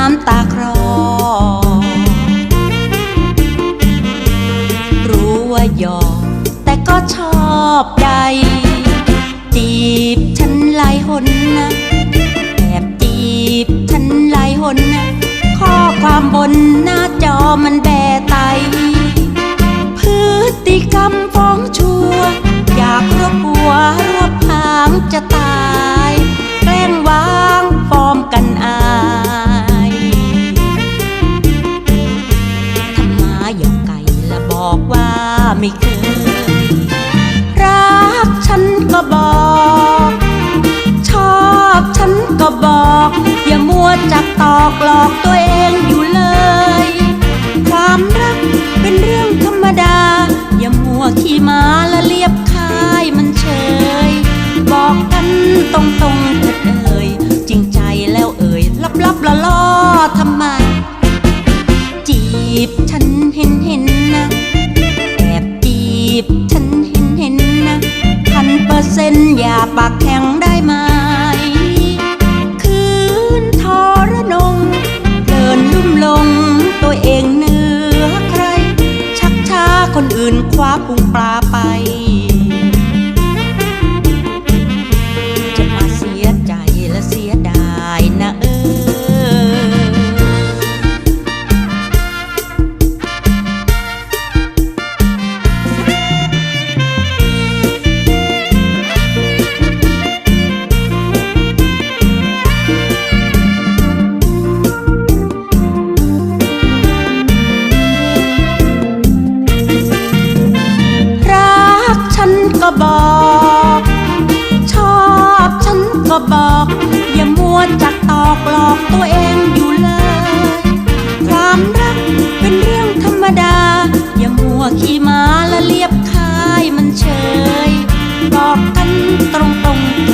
้ำตาคลอ รู้ว่าหยอกแต่ก็ชอบใด จีบฉันหลายหนนะแอบจีบฉันหลายหนนะข้อความบนหน้าจอมันแบไตพฤติกรรมฟ้องชัว อยากรบหัวรวบหางจะตาย ไม่เคย รักฉันก็บอก ชอบฉันก็บอก อย่ามัวจักตอกหลอกตัวเองอยู่เลย ความรักเป็นเรื่องธรรมดา อย่ามัวขี้มาและเลียบคายมันเฉย บอกกันตรงๆเถิดเอ่ยจริงใจแล้วเอ่ยลับๆละล่อทำไม เปอร์เซ็นอย่าปากแข็งได้ไหม คืนทรนงเพลินลุ่มลงตัวเองเหนือใคร ชักช้าคนอื่นคว้าพุงป บอก อย่ามัวจักตอกหลอกตัวเองอยู่เลย ความรักเป็นเรื่องธรรมดา อย่ามัวขี้มาและเลียบคายมันเฉย บอกกันตรงๆ